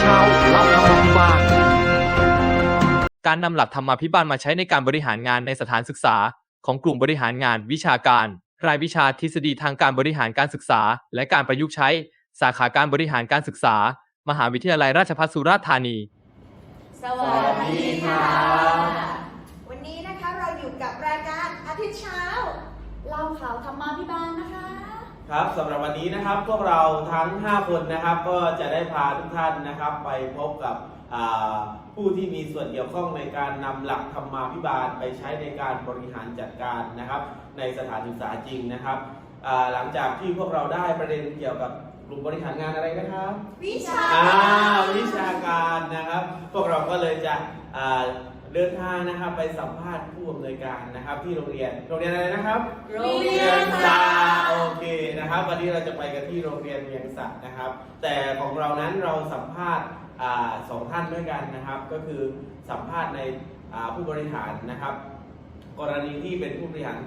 เช้าเล่าธรรมาภิบาลการนำหลักธรรมาภิบาลมาใช้ในการบริหารงานในสถานศึกษา ของกลุ่มบริหารงานวิชาการ รายวิชาทฤษฎีทางการบริหารการศึกษา และการประยุกต์ใช้ สาขาการบริหารการศึกษา มหาวิทยาลัยราชภัฏสุราษฎร์ธานี สวัสดีค่ะวันนี้นะคะเราอยู่กับรายการอาทิตย์เช้าเล่าข่าวธรรมาภิบาลนะคะ ครับสำหรับวันนี้นะครับพวกเราทั้ง 5 คนนะครับ ก็จะได้พาทุกท่านนะครับ ไปพบกับอ่าผู้ที่มีส่วนเกี่ยวข้องในการนำหลักธรรมาภิบาลไปใช้ในการบริหารจัดการนะครับ ในสถานศึกษาจริงนะครับอ่าหลังจากที่พวกเราได้ประเด็นเกี่ยวกับกลุ่มบริหารงานอะไรนะครับวิชา อ่าวิชาการนะครับ พวกเราก็เลยจะอ่า เดินทางนะครับไปสัมภาษณ์ผู้อำนวยการนะครับ ที่โรงเรียนโรงเรียนอะไรนะครับโรงเรียนสาโอเคนะครับ วันนี้เราจะไปกันที่โรงเรียนเวียงสะนะครับ แต่ของเรานั้นเราสัมภาษณ์อ่าสองท่านด้วยกันนะครับ ก็คือสัมภาษณ์ในอ่าผู้บริหารนะครับ กรณีที่เป็นผู้บริหาร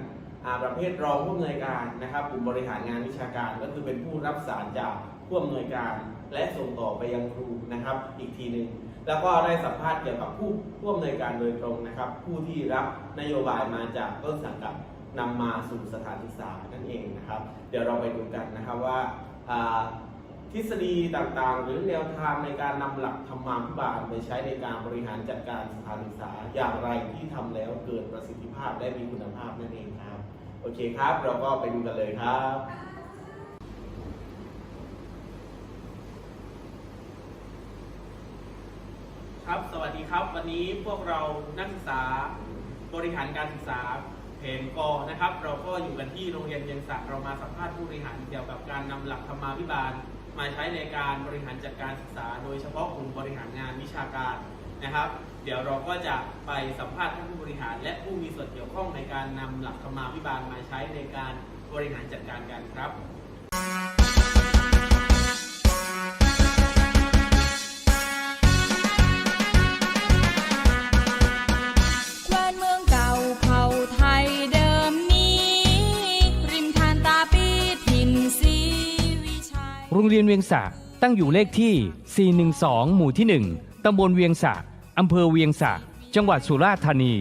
อ่าประเภทรองผู้อำนวยการนะครับกลุ่มบริหารงานวิชาการ ก็คือเป็นผู้รับสารจากผู้อำนวยการ และส่งต่อไปยังครูนะครับ อีกทีหนึ่ง แล้วก็ได้สัมภาษณ์เกี่ยวกับผู้ผู้อำนการโดยตรงนะครับ ผู้ที่รับนโยบายมาจากต้นสังกัดนำมาสู่สถานศึกษานั่นเองนะครับ เดี๋ยวเราไปดูกันนะครับว่าทฤษฎีต่างๆ หรือแนวทางในการนำหลักธรรมาภิบาลไปใช้ในการบริหารจัดการสถานศึกษาอย่างไรที่ทำแล้วเกิดประสิทธิภาพและมีคุณภาพนั่นเองครับ โอเคครับ เราก็ไปดูกันเลยครับ ครับ สวัสดีครับ วันนี้พวกเรานักศึกษาบริหารการศึกษาเพนกอนะครับ เราก็อยู่กันที่โรงเรียนเวียงสะเรามาสัมภาษณ์ผู้บริหารเกี่ยวกับการนำหลักธรรมาภิบาล มาใช้ในการบริหารจัดการศึกษา โดยเฉพาะกลุ่มบริหารงานวิชาการนะครับ เดี๋ยวเราก็จะไปสัมภาษณ์ท่านผู้บริหาร และผู้มีส่วนเกี่ยวข้องในการนำหลักธรรมาภิบาลมาใช้ในการบริหารจัดการกันครับ รงเรียนเวียงสะตั้งอยู่เลขที่ 412 หมู่ที่ 1 ตำบลเวียงสะอำเภอเวียงสะ จังหวัดสุราษฎร์ธานี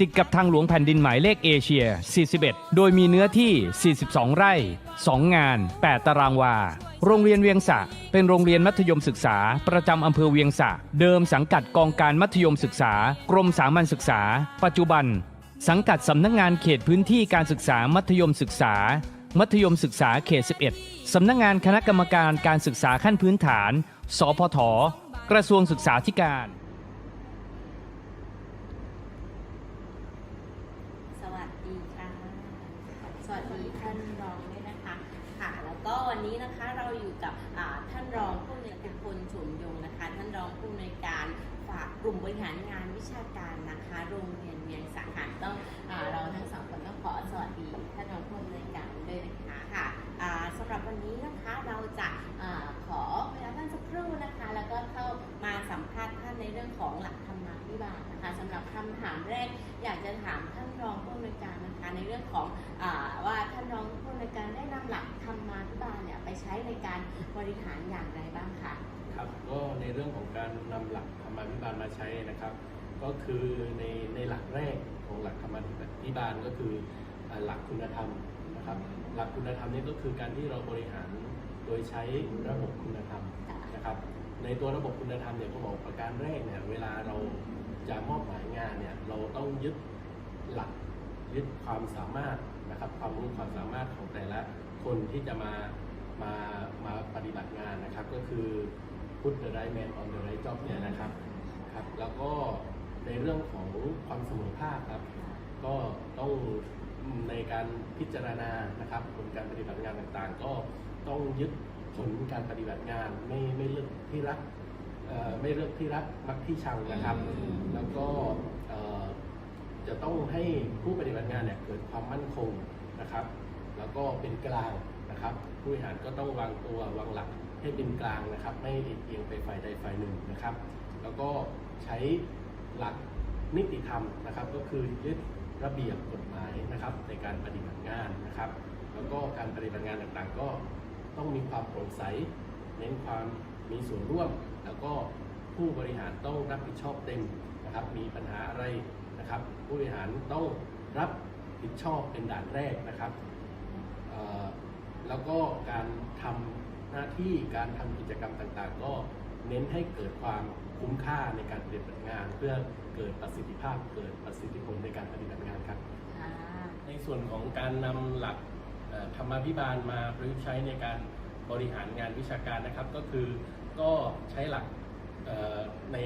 ติดกับทางหลวงแผ่นดินหมายเลขเอเชีย 41 โดยมีเนื้อที่ 42 ไร่ 2 งาน 8 ตารางวา โรงเรียนเวียงสะเป็นโรงเรียนมัธยมศึกษา ประจำอำเภอเวียงสะ เดิมสังกัดกองการมัธยมศึกษา กรมสามัญศึกษา ปัจจุบัน สังกัดสำนักงงานเขตพื้นที่การศึกษามัธยมศึกษา มัธยมศึกษาเขต 11 สำนักงงานคณะกรรมการการศึกษาขั้นพื้นฐาน สพท กระทรวงศึกษาธิการ สวัสดีค่ะ สวัสดีท่านรองด้วยนะคะค่ะ แล้วก็วันนี้นะคะเราอยู่กับอ่าท่านรองผู้อำนวยการพลชมยงนะคะ ท่านรองผู้อำนวยการฝากกลุ่มบริหารงานวิชาการนะคะ โรงเรียนเวียงสาขาต้องอาเราทั้งสองคนต้องขอสวัสดีท่านรองผู้อำนวยการ สำหรับวันนี้นะคะเราจะอาขอเวลาท่านสักครู่นะคะ แล้วก็เข้ามาสัมภาษณ์ท่านในเรื่องของหลักธรรมาภิบาลนะคะสำหรับคำถามแรกอยากจะถามท่านรองผู้อำนวยการนะคะในเรื่องของอาว่าท่านรองผู้อำนวยการได้นำหลักธรรมาภิบาลเนี่ยไปใช้ในการบริหารอย่างไรบ้างคะครับก็ในเรื่องของการนำหลักธรรมาภิบาลมาใช้นะครับ ก็คือในในหลักแรกของหลักธรรมาภิบาลก็คือหลักคุณธรรม นะครับหลักคุณธรรมนี่ก็คือการที่เราบริหารโดยใช้ระบบคุณธรรมนะครับ ในตัวระบบคุณธรรมเนี่ยก็บอกประการแรกเนี่ยเวลาเราจะมอบหมายงานเนี่ยเราต้องยึดหลักยึดความสามารถนะครับความรู้ความสามารถของแต่ละคนที่จะมามามาปฏิบัติงานนะครับ ก็คือ put the right man on the right job เนี่ยนะครับครับ แล้วก็ในเรื่องของความเสมอภาคครับ ก็ต้อง ในการพิจารณานะครับผลการปฏิบัติงานต่างๆ ก็ต้องยึดผลการปฏิบัติงานไม่ไม่เลือกที่รักเอ่อไม่เลือกที่รักมักที่ชังนะครับ แล้วก็เอ่อจะต้องให้ผู้ปฏิบัติงานเนี่ยเกิดความมั่นคงนะครับ แล้วก็เป็นกลางนะครับ ผู้บริหารก็ต้องวางตัววางหลักให้เป็นกลางนะครับ ไม่เอียงไปฝ่ายใดฝ่ายหนึ่งนะครับ แล้วก็ใช้หลักนิติธรรมนะครับ ก็คือยึดระเบียบกฎหมายนะครับในการปฏิบัติงานนะครับ แล้วก็การปฏิบัติงานต่างๆ ก็ต้องมีความโปร่งใส เน้นความมีส่วนร่วม แล้วก็ผู้บริหารต้องรับผิดชอบเต็มนะครับ มีปัญหาอะไรนะครับ ผู้บริหารต้องรับผิดชอบเป็นด่านแรกนะครับแล้วก็การทำหน้าที่การทำกิจกรรมต่างๆ ก็เน้นให้เกิดความคุ้มค่าในการปฏิบัติงาน เพื่อเกิดประสิทธิภาพเกิดประสิทธิผลในการปฏิบัติงานครับ ในส่วนของการนำหลักเอ่อธรรมาภิบาลมาประยุกต์ใช้ในการบริหารงานวิชาการนะครับ ก็คือก็ใช้หลักเอ่อใน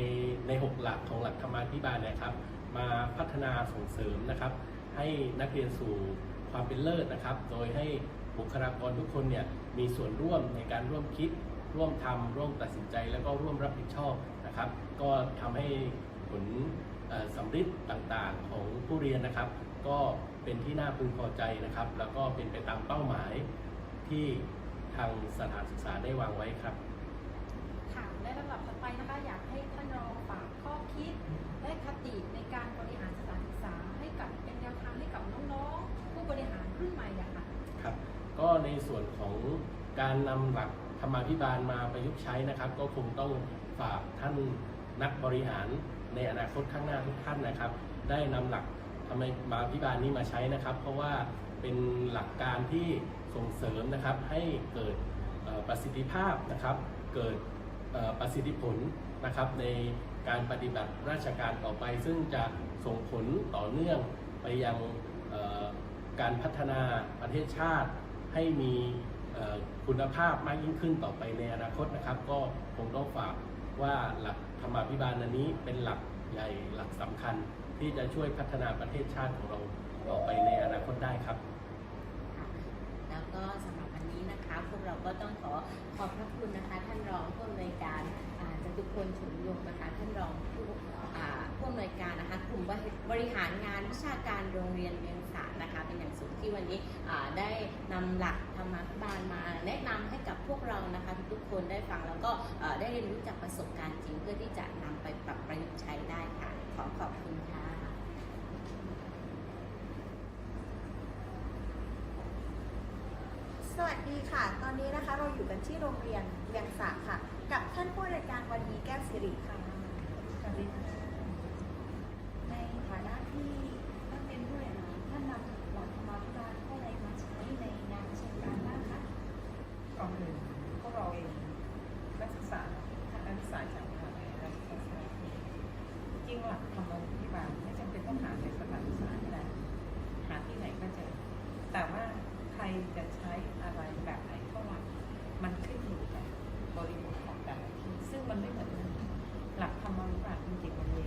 ในหกหลักของหลักธรรมาภิบาลนะครับ มาพัฒนาส่งเสริมนะครับ ให้นักเรียนสู่ความเป็นเลิศนะครับ โดยให้บุคลากรทุกคนเนี่ยมีส่วนร่วมในการร่วมคิด ร่วมทำร่วมตัดสินใจ แล้วก็ร่วมรับผิดชอบนะครับ ก็ทำให้ผล สำฤทธิ์ต่างๆของผู้เรียนนะครับ ก็เป็นที่น่าพึงพอใจนะครับ แล้วก็เป็นไปตามเป้าหมายที่ทางสถานศึกษาได้วางไว้ครับค่ะและลำดับถัดไปนะคะอยากให้ท่านรองฝากข้อคิด และคติในการบริหารสถานศึกษาให้กับเป็นแนวทางให้กับน้องๆ ผู้บริหารรุ่นใหม่อะค่ะครับก็ในส่วนของการนำหลักธรรมาภิบาลมาประยุกต์ใช้นะครับ ก็คงต้องฝากท่านนักบริหาร ในอนาคตข้างหน้าทุกท่านนะครับ ได้นำหลักธรรมมาภิบาลนี้มาใช้นะครับ เพราะว่าเป็นหลักการที่ส่งเสริมนะครับให้เกิดประสิทธิภาพนะครับ เกิดประสิทธิผลนะครับในการปฏิบัติราชการต่อไป ซึ่งจะส่งผลต่อเนื่องไปยังการพัฒนาประเทศชาติให้มีคุณภาพมากยิ่งขึ้นต่อไปในอนาคตนะครับ ก็คงต้องฝาก ว่าหลักธรรมาภิบาลอันนี้เป็นหลักใหญ่หลักสำคัญที่จะช่วยพัฒนาประเทศชาติของเราต่อไปในอนาคตได้ครับ แล้วก็สำหรับวันนี้นะคะ พวกเราก็ต้องขอขอบพระคุณนะคะ ท่านรองผู้อำนวยการจตุพลฉุนยงนะคะท่านรองำนวยการนะคะ กลุ่มบริหารงานวิชาการโรงเรียนเวียงสานะคะ เป็นอย่างสูงที่วันนี้อ่าได้นำหลักธรรมาภิบาลมาแนะนำให้กับพวกเรานะคะ ทุกๆคนได้ฟังแล้วก็เอ่อได้เรียนรู้จากประสบการณ์จริง เพื่อที่จะนำไปปรับประยุกต์ใช้ได้ค่ะ ขอขอบคุณค่ะสวัสดีค่ะ ตอนนี้นะคะเราอยู่กันที่โรงเรียนเวียงสาค่ะ กับท่านผู้อำนวยการวันนี้แก้วสิริค่ะสวัสดีค่ะในฐานะ ที่ท่านเป็นผู้บริหารท่านนำหลักธรรมาภิบาลเข้าในมาใช้ในงานเชิงการบ้างคะก่อนอื่นพวกเราเองนักศึกษาคณะนักศึกษาจากมหาวิทยาลัยราชภัฏจริงหลักธรรมพิบาลไม่จำเป็นต้องหาในสถานศึกษาก็ได้หาที่ไหนก็เจอแต่ว่าใครจะใช้อะไรแบบไหนเท่าไหร่มันขึ้นอยู่กับบริบทของแต่ละที่ซึ่งมันไม่เหมือนกันหลักธรรมพิบาลจริงๆมันมี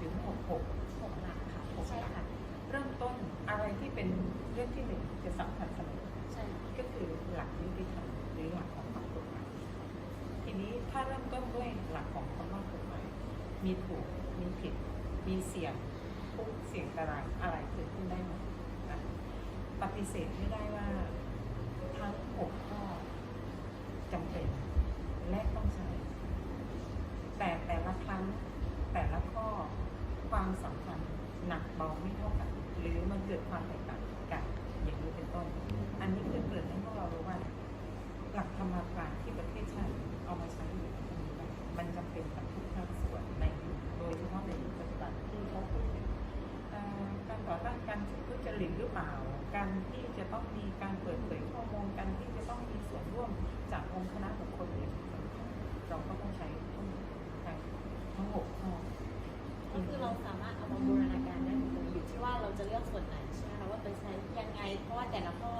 ถึงหกหกหกหลักค่ะหกหลักเริ่มต้นอะไรที่เป็นเรื่องที่หนึ่งจะสำคัญเสมอ ใช่ ก็คือหลักยุติธรรมหรือหลักของกฎหมายทีนี้ถ้าเริ่มต้นด้วยหลักของคำว่ากฎหมายมีถูก มีผิด มีเสี่ยงทุกเสี่ยงตารางอะไรเกิดขึ้นได้หมดนะปฏิเสธไม่ได้ว่าทั้งหกข้อจำเป็นและต้องใช้ แต่แต่ละครั้งแต่ละข้อความสำคัญหนักเบาไม่เท่ากัน หรือมันเกิดความแตกต่างกันอย่างนี้เป็นต้น อันนี้คือเกิดให้พวกเรารู้ว่าหลักธรรมศาสตร์ที่ประเทศชาติเอามาใช้อยู่ตรงนี้นะมันจำเป็นกับทุกภาคส่วนในโดยเฉพาะในยุคปัจจุบันที่เขาคุยกันเอ่อการต่อต้านการทุจริตหรือเปล่า การที่จะต้องมีการเปิดเผยข้อมูลการที่จะต้องมีส่วนร่วมจากองค์คณะบุคคลเนี่ยเราก็ต้องใช้ทั้งทั้ง หกข้อก็คือเราสามารถเอามาบูรณาการได้หมดเลยอยู่ที่ว่าเราจะเลือกส่วนไหนใช่ไหมคะว่าไปใช้ยังไง เพราะว่าแต่ละข้อ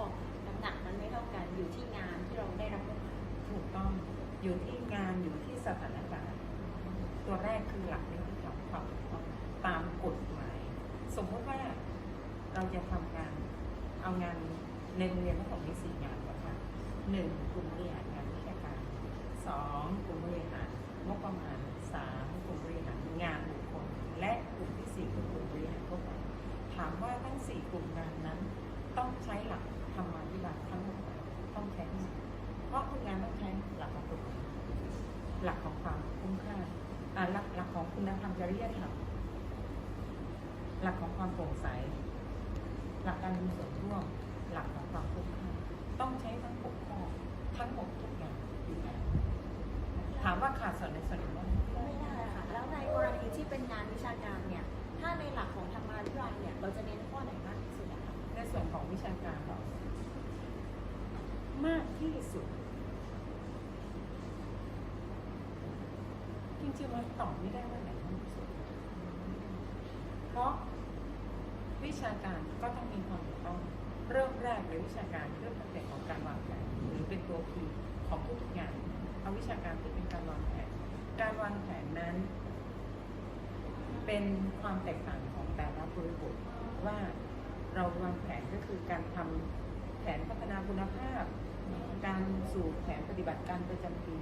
น้ำหนักมันไม่เท่ากันอยู่ที่งานที่เราได้รับมอบหมาถูกต้องอยู่ที่งานอยู่ที่สถานการณ์ตัวแรกคือหลักนิติธรรมความถูกต้องตามกฎหมาย สมมติว่าเราจะทำงานเอางานในโรงเรียนทั้งหมดมีสี่งานนะคะหนึ่งกลุ่มบริหารงานวิชาการสองกลุ่มบริหารงบประมาณ สามกลุ่มบริหารงานบุคคลและกลุ่มที่สี่คือกลุ่มบริหารทั่วไปถามว่าทั้งสี่กลุ่มงานนั้น ต้องใช้หลักธรรมาภิบาลทั้งหมดต้องใช้เพราะทุกงานต้องใช้หลักของกฎหมายหลักของความคุ้มค่าอ่าหลักหลักของคุณธรรมจริยธรรมหลักของความโปร่งใส หลักการมีส่วนร่วม หลักของความคุ้มค่าต้องใช้ทั้งหกข้อทั้งหมดทุกอย่างอยู่แล้วถามว่าขาดส่วนในส่วนหนึ่ง กรณีที่เป็นงานวิชาการเนี่ย ถ้าในหลักของธรรมาภิบาลเนี่ย เราจะเน้นข้อไหนมากที่สุดคะในส่วนของวิชาการเหรอมากที่สุด จริงๆมันตอบไม่ได้ว่าไหนมากที่สุด เพราะวิชาการก็ต้องมีความถูกต้อง เริ่มแรกเลยวิชาการเรื่องตั้งแต่ของการวางแผนหรือเป็นตัวพีของทุกงานเอาวิชาการที่เป็นการวางแผน การวางแผนนั้น เป็นความแตกต่างของแต่ละบริบทว่าเราวางแผนก็คือการทำแผนพัฒนาคุณภาพ การสู่แผนปฏิบัติการประจำปี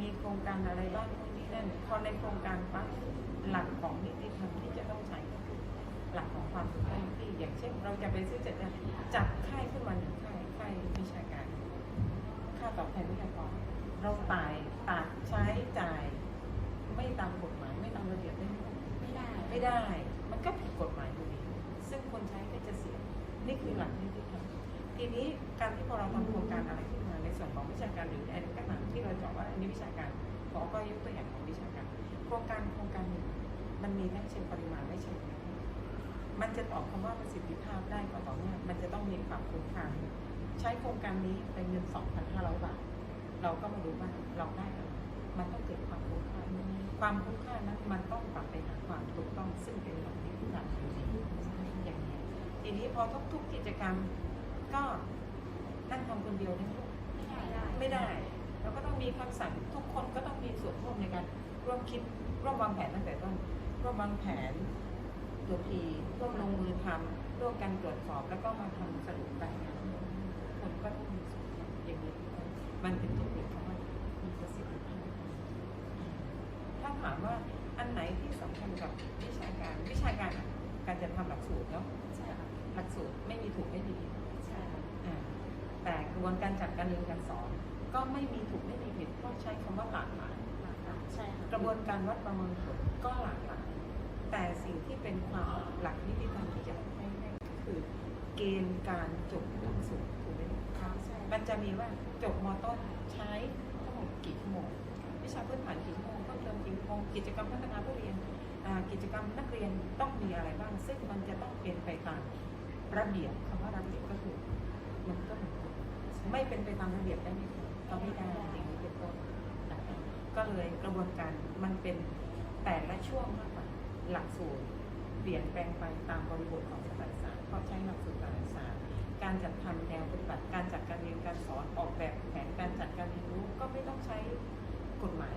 มีโครงการอะไรบ้างนู่นนี่นั่นพอในโครงการปั๊บหลักของนิติธรรมที่จะต้องใช้ก็คือหลักของความถูกต้องที่อย่างเช่น เราจะไปซื้อจัดจัดค่ายขึ้นมาหนึ่งค่ายค่ายวิชาการ ค่าตอบแทนวิทยากรเราตายตัดใช้จ่าย ไม่ตามกฎหมายไม่ตามระเบียบได้ ไม่ได้ มันก็ผิดกฎหมายอยู่ดี ซึ่งคนใช้ก็จะเสีย นี่คือหลักนิติธรรมทีนี้การที่พอเราทำโครงการอะไรขึ้นมาในส่วนของวิชาการหรืออะไรก็ตามที่เราจาะว่าอันนี้วิชาการขอก็ยกตัวอย่างของวิชาการ โครงการโครงการหนึ่งมันมีทั้งเชิงปริมาณและเชิงมันจะตอบคำว่าประสิทธิภาพได้ก็ต่อเมื่อมันจะต้องมีความคุ้มค่าใช้โครงการนี้เป็นเงิน 2,500 บาท เราก็มาดูว่าเราได้อะไรมันต้องเกิดความคุ้มค่า ความคุ้มค่านั้นมันต้องปรับไปหาความถูกต้องซึ่งเป็นหลักที่ผู้นำอยู่ใอย่างนี้ทีนี้พอทุกๆกิจกรรมก็นั่งทำคนเดียวได้ไหมลูกไม่ได้ไม่ได้เราก็ต้องมีคำสั่งทุกคนก็ต้องมีส่วนร่วมในการร่วมคิดร่วมวางแผนตั้งแต่ต้นร่วมวางแผนตัวพีร่วมลงมือทำร่วมกันตรวจสอบแล้วก็มาทำสรุปรายงานคนก็ต้องมีส่วนร่วมอย่างนี้มันเป็นจุดเด่นของมันมีประสิทธิภาพ ถ้าถาม ว่าอันไหนที่สำคัญกับวิชาการวิชาการอะการจะทำหลักสูตรเนาะใช่ค่ะหลักสูตรไม่มีถูกไม่มีผิดใช่ค่ะอ่าแต่กระบวนการจัดการเรียนการสอน ก็ไม่มีถูกไม่มีผิดเพราะใช้คำว่าหลากหลายใช่ค่ะกระบวนการวัดประเมินผลก็หลากหลายแต่สิ่งที่เป็นความหลักนิติธรรมที่จะให้ให้ก็คือเกณฑ์การจบหลักสูตรถูกไหมคะใช่มันจะมีว่าจบมต้นใช้ทั้งหมดกี่ชั่วโมง วิชาพื้นฐานกี่โมงเพิ่มเติมกี่โมงกิจกรรมพัฒนาผู้เรียนกิจกรรมนักเรียนต้องมีอะไรบ้าง ซึ่งมันจะต้องเป็นไปตามระเบียบคำว่าระเบียบก็คือมันก็ไม่เป็นไปตามระเบียบได้ไหมคะก็ไม่ได้อย่างนี้เป็นต้นก็เลยกระบวนการมันเป็นแต่ละช่วงมากกว่าหลักสูตรเปลี่ยนแปลงไปตามบริบทของสถานศึกษาเพราะใช้หลักสูตรสถานศึกษาการจัดทำแนวปฏิบัติการจัดการเรียนการสอนออกแบบแผนการจัดการเรียนรู้ก็ไม่ต้องใช้ กฎหมาย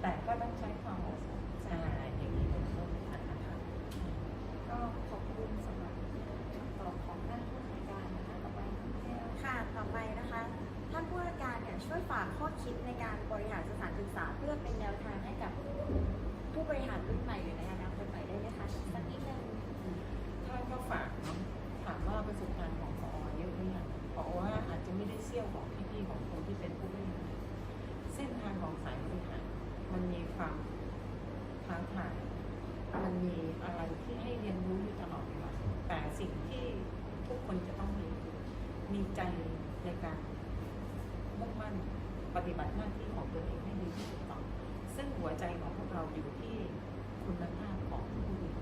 แต่ก็ต้องใช้ความเหมาะสมอ่าอย่างนี้เป็นต้นนะคะ ก็ขอบคุณสำหรับคำตอบของท่านผู้อำนวยการนะคะต่อไปค่ะต่อไปนะคะ ท่านผู้อำนวยการเนี่ยช่วยฝากข้อคิดในการบริหารสถานศึกษาเพื่อเป็นแนวทางให้กับผู้บริหารรุ่นใหม่หรือในอนาคตใหม่ได้ไหมคะสักนิดนึง ท่านก็ฝากเนาะถามว่าประสบการณ์ของพอเยอะหรือยังพอว่าอาจจะไม่ได้เซี่ยวของพี่ๆของคนที่เป็นผู้บริหารเส้นทางของสายบริหารมันมีความท้าทายมันมีอะไรที่ให้เรียนรู้อยู่ตลอดเวลาแต่สิ่งที่ทุกคนจะต้องมีคือมีใจในการมุ่งมั่นปฏิบัติหน้าที่ของตัวเองให้ดีที่สุดต่อซึ่งหัว ใจของพวกเราอยู่ที่คุณภาพของผู้เรียน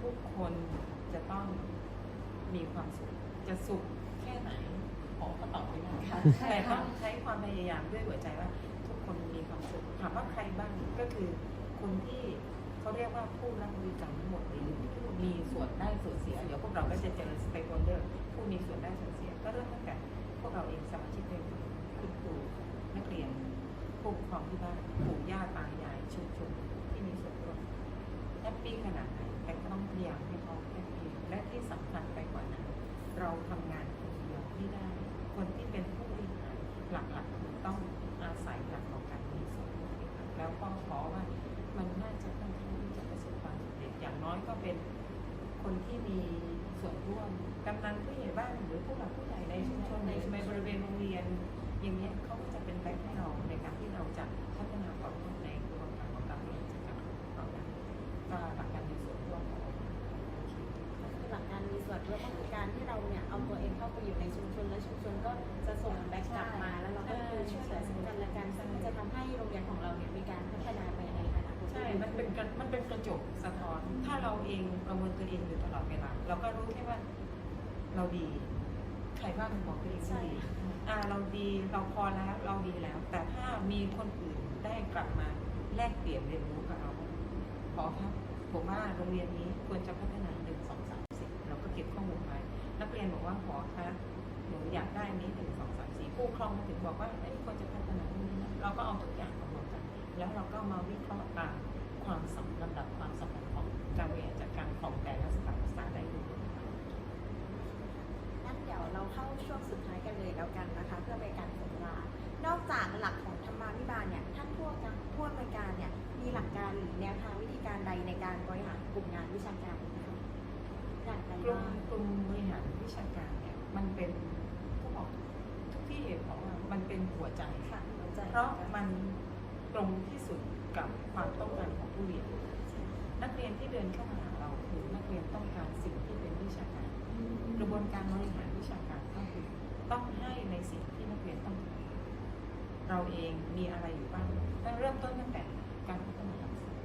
ทุกคนจะต้องมีความสุข จะสุขแค่ไหนขอก็ตอบไม่ได้ค่ะแต่ต้องใช้ความพยายามด้วยหัวใจว่า ทุกคนมีความสุขถามว่าใครบ้างก็คือคนที่เขาเรียกว่าผู้รับบริการทั้งหมดหรือผู้มีส่วนได้ส่วนเสียเดี๋ยวพวกเราก็จะเจอสเปกโฮเดอร์ผู้มีส่วนได้ส่วนเสีย ก็เริ่มตั้งแต่พวกเราเองสมาชิกเองคุณครูนักเรียน ผู้ปกครองที่บ้านปู่ย่าตายายชุมชนที่มีส่วนร่วมแฮปปี้ขนาดไหนแต่ก็ต้องพยายามให้เขาแฮปปี้และที่สำคัญไปกว่านั้น เราทำงานคนเดียวไม่ได้ คนที่เป็นผู้บริหารหลักๆคือต้องอาศัยหลักของการมีส่วนร่วมแล้วก็ขอว่ามันน่าจะค่อนข้างที่จะประสบความสำเร็จอย่างน้อยก็เป็นคนที่มีส่วนร่วมกำนันผู้ใหญ่บ้านหรือผู้หลักผู้ใหญ่ในชุมชนในในบริเวณโรงเรียนอย่างเงี้ย เราจะพัฒนาต่อยอดในกระบวนการของการบริหารจัการต่อไปก็หลักการมีส่วนร่วมของเราคือหลักการมีส่วนร่วมก็คือการที่เราเนี่ยเอาตัวเองเข้าไปอยู่ในชุมชนและชุมชนก็จะส่งแบ็กกลับมาแล้วเราก็คือช่วยเหลือซึ่งกันและกันซึ่งจะทำให้โรงเรียนของเราเนี่ยมีการพัฒนาไปในอนาคตใช่ มันเป็นกระมันเป็นกระจกสะท้อน ถ้าเราเองประเมินตัวเองอยู่ตลอดเวลาเราก็รู้แค่ว่าเราดี ใครรบ้างบอกตัวเองให้ดีอ่าเราดีเราพอแล้วเราดีแล้ว แต่ถ้ามีคนอื่นได้กลับมาแลกเปลี่ยนเรียนรู้กับเราขอครับผมว่าโรงเรียนนี้ควรจะพัฒนาหนึ่งสองสามสี่เราก็เก็บข้อมูลไว้นักเรียนบอกว่าขอคะหนูอยากได้นี้หนึ่งสองสามสี่ผู้ปกครองมาถึงบอกว่าเอ้ยควรจะพัฒนาตรงนี้นะเราก็เอาทุกอย่างมารวมกันแล้วเราก็มาวิเคราะห์ตามความสำลำดับความสำคัญของการบริหารจัดการของแต่ละสถานศึกษาได้ดู งั้น เราเข้าช่วงสุดท้ายกันเลยแล้วกันนะคะ เพื่อเป็นการเสียเวลานอกจากหลักของธรรมาภิบาลเนี่ยท่านผู้การผู้อำนวยการเนี่ยมีหลักการหรือแนวทางวิธีการใดในการบริหารกลุ่มงานวิชาการนะคะอย่างไรกลุ่มบ้างกลุ่มบริหารวิชาการเนี่ยมันเป็นก็บอกทุกที่บอกว่ามันเป็นหัวใจค่ะเพราะมันตรงที่สุดกับความต้องการของผู้เรียน นักเรียนที่เดินเข้ามาหาเราคือนักเรียนต้องการสิ่งที่เป็นวิชาการ กระบวนการบริหาร วิชาการก็คือต้องให้ในสิ่งที่นักเรียนต้องเราเองมีอะไรอยู่บ้างต้องเริ่มต้นตั้งแต่การพัฒนาหลักสูตร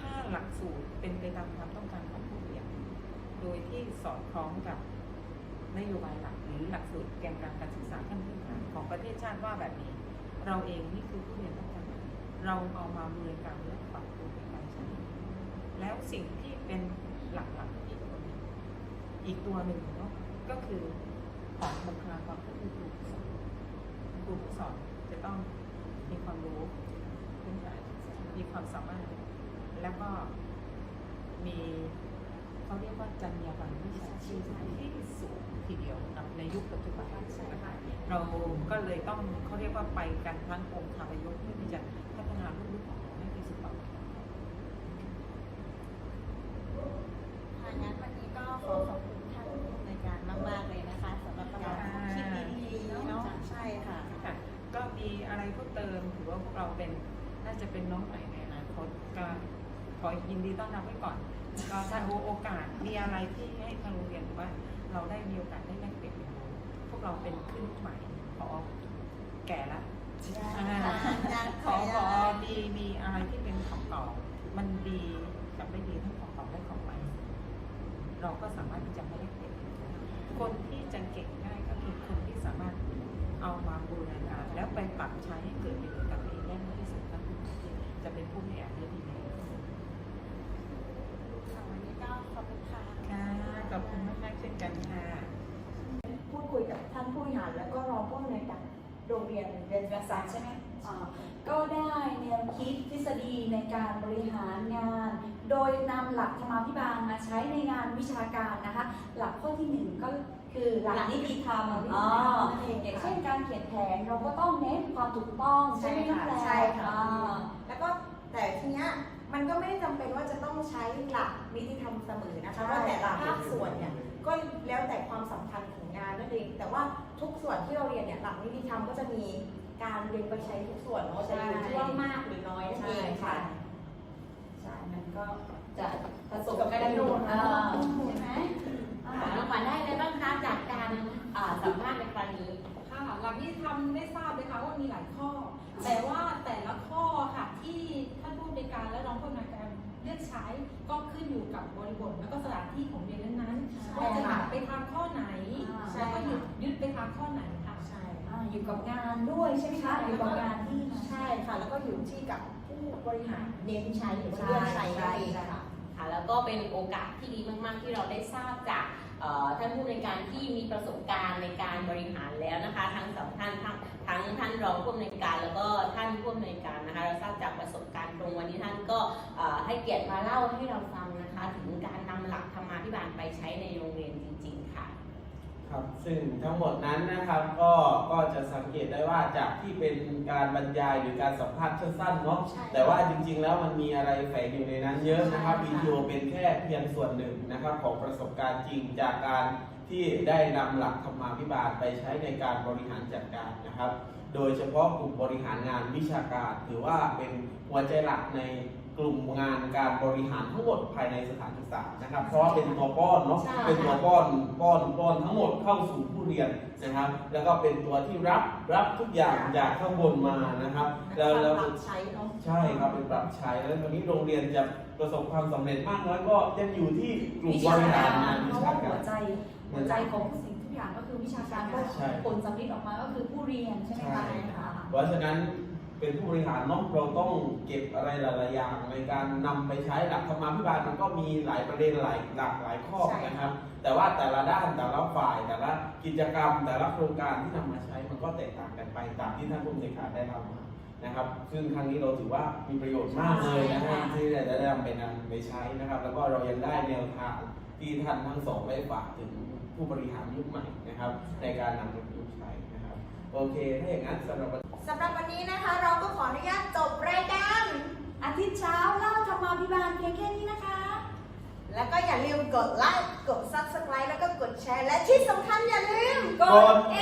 ถ้าหลักสูตรเป็นไปตามความต้องการของผู้เรียน โดยที่สอดคล้องกับนโยบายหลักหรือหลักสูตรแกนกลางการศึกษาขั้นพื้นฐานของประเทศชาติว่าแบบนี้ เราเองนี่คือผู้เรียนต้องการเราเอามาบริการและปรับปรุงในการใช้แล้วสิ่งที่เป็นหลักๆอีกตัวหนึ่งอีกตัวหนึ่งเนาะ ก็คือของบุคลากรก็คือครูผู้สอนครูผู้สอนจะต้องมีความรู้พื้นฐานมีความสามารถ แล้วก็มีเขาเรียกว่าจรรยาบรรณวิชาชีพที่สูงทีเดียวในยุคปัจจุบันนะคะเราก็เลยต้องเขาเรียกว่าไปกันทั้งองค์คาพยพเพื่อที่จะพัฒนาลูกๆของเราให้เป็นสุภาพ ค่ะงั้นวันนี้ก็ขอขอบคุณท่านผู้อำนวยการมากๆเลยนะคะสำหรับประการข้อคิดดีๆเนาะใช่ค่ะ ค่ะก็มีอะไรเพิ่มเติมถือว่าพวกเราเป็นน่าจะเป็นน้องใหม่ในอนาคตก็ขอยินดีต้อนรับไว้ก่อนก็ถ้าโอกาสมีอะไรที่ให้ทางโรงเรียนหรือว่า เราได้มีโอกาสได้แลกเปลี่ยนเรียนรู้พวกเราเป็นขึ้นใหม่พอแก่ล้วยังยังขอขอมีมีอะไรที่เป็นของเก่ามันดีกับไม่ดีทั้งของเก่าและของใหม่เราก็สามารถที่จะไม่ได้เปลี่ยนคนที่จะเก่งได้ก็คือคนที่สามารถเอามาบูรณาการแล้วไปปรับใช้ให้เกิดประโยชน์ จะเป็นผู้บริหารได้ดีในอนาคตค่ะวันนี้ก็ขอบคุณค่ะค่ะขอบคุณมากๆเช่นกันค่ะ พูดคุยกับท่านผู้บริหารแล้วก็รองผู้อำนวยการโรงเรียนเรียนศึกษาใช่ไหมอ่าก็ได้แนวคิดทฤษฎีในการบริหารงาน โดยนำหลักธรรมาภิบาลมาใช้ในงานวิชาการนะคะ หลักข้อที่หนึ่งก็คือหลักนิติธรรมอ๋ออย่างเช่นการเขียนแผนเราก็ต้องเน้นความถูกต้องใช่ไหมน้องแพรใช่ค่ะอ่า แล้วก็แต่ทีเนี้ยมันก็ไม่ได้จำเป็นว่าจะต้องใช้หลักนิติธรรมเสมอนะคะเพราะแต่ละภาคส่วนเนี่ยก็แล้วแต่ความสำคัญของงานนั่นเอง แต่ว่าทุกส่วนที่เราเรียนเนี่ยหลักนิติธรรมก็จะมีการเรียนไปใช้ทุกส่วนเนาะแต่อยู่ที่ว่ามากหรือน้อยนั่นเองค่ะใช่มันก็จะผสมกันอยู่อ่าใช่ไหมถามรางวัลได้เลยบ้างคะจากการอ่าสัมภาษณ์ในครั้งนี้ ค่ะหลักที่ทำได้ทราบเลยค่ะว่ามีหลายข้อ แต่ว่าแต่ละข้อค่ะที่ท่านผู้ในวยการและรองผู้ในวยการเลือกใช้ก็ขึ้นอยู่กับบริบทแล้วก็สถานที่ของเรียนนั้นๆว่าจะหนักไปทางข้อไหนใช่แล้วก็หยุดยึดไปทางข้อไหนค่ะใช่อ่าอยู่กับงานด้วยใช่ไหมคะอยู่กับงานที่ใช่ค่ะแล้วก็อยู่ที่กับผู้บริหารเน้นใช้หรือว่าเลือกใช้นั่นเองค่ะค่ะแล้วก็เป็นโอกาสที่ดีมาก ๆ ที่เราได้ทราบจากเอ่อ ท่านผู้ในการที่มีประสบการณ์ในการบริหารแล้วนะคะทั้งสองท่านทั้งทั้งท่านรองผู้อำนวยการแล้วก็ท่านผู้อำนวยการนะคะเราทราบจากประสบการณ์ตรงวันนี้ท่านก็ให้เกียรติมาเล่าให้เราฟังนะคะถึงการนำหลักธรรมาภิบาลไปใช้ในโรงเรียนจริง ครับ ซึ่งทั้งหมดนั้นนะครับก็ก็จะสังเกตได้ว่าจากที่เป็นการบรรยายหรือการสัมภาษณ์สั้นๆเนาะใช่แต่ว่าจริงๆแล้วมันมีอะไรแฝงอยู่ในนั้นเยอะนะครับใช่ค่ะ วิดีโอเป็นแค่เพียงส่วนหนึ่งนะครับของประสบการณ์จริงจากการที่ได้นำหลักธรรมาภิบาลไปใช้ในการบริหารจัดการนะครับ โดยเฉพาะกลุ่มบริหารงานวิชาการ ถือว่าเป็นหัวใจหลักใน กลุ่มงานการบริหารทั้งหมดภายในสถานศึกษานะครับ เพราะว่าเป็นตัวป้อนเนาะใช่ เป็นตัวป้อนป้อนป้อนทั้งหมดเข้าสู่ผู้เรียนนะครับ แล้วก็เป็นตัวที่รับรับทุกอย่างจากข้างบนมานะครับ แล้วแล้ว ปรับใช้เนาะ ใช่ครับเป็นปรับใช้แล้วตอนนี้โรงเรียนจะประสบความสำเร็จมากน้อยก็ยังอยู่ที่กลุ่มบริหารงานเพวิราะชาว่าการหัวใจหัวใจของทุกสิ่งทุกอย่างอย่างก็คือวิชาการใช่ ผลสำลิดออกมาก็คือผู้เรียนใช่ไหมคะใช่ค่ะเพราะฉะนั้น เป็นผู้บริหารเนาะเราต้องเก็บอะไรหลายๆอย่างในการนำไปใช้หลักธรรมาภิบาลมันก็มีหลายประเด็นหลายหลากหลายข้อใช่ นะครับ แต่ว่าแต่ละด้านแต่ละฝ่ายแต่ละกิจกรรม แต่ละโครงการที่นำมาใช้มันก็แตกต่างกันไปตามที่ท่านผู้บริหารได้เล่ามานะครับ ซึ่งครั้งนี้เราถือว่ามีประโยชน์มากเลยนะครับที่ได้ได้นำไปนำไปใช้นะครับ แล้วก็เรายังได้แนวทางที่ท่านทั้งสองได้ฝากถึงผู้บริหารยุคใหม่นะครับ ในการนำไปประยุกต์ใช้นะครับโอเคถ้าอย่างนั้นสำหรับวัน สำหรับวันนี้นะคะ เราก็ขออนุญาตจบรายการอาทิตย์เช้าเล่าธรรมาภิบาลเพียงแค่นี้นะคะ แล้วก็อย่าลืมกดไลค์กด subscribe แล้วก็กดแชร์ และที่สำคัญอย่าลืมกด เอ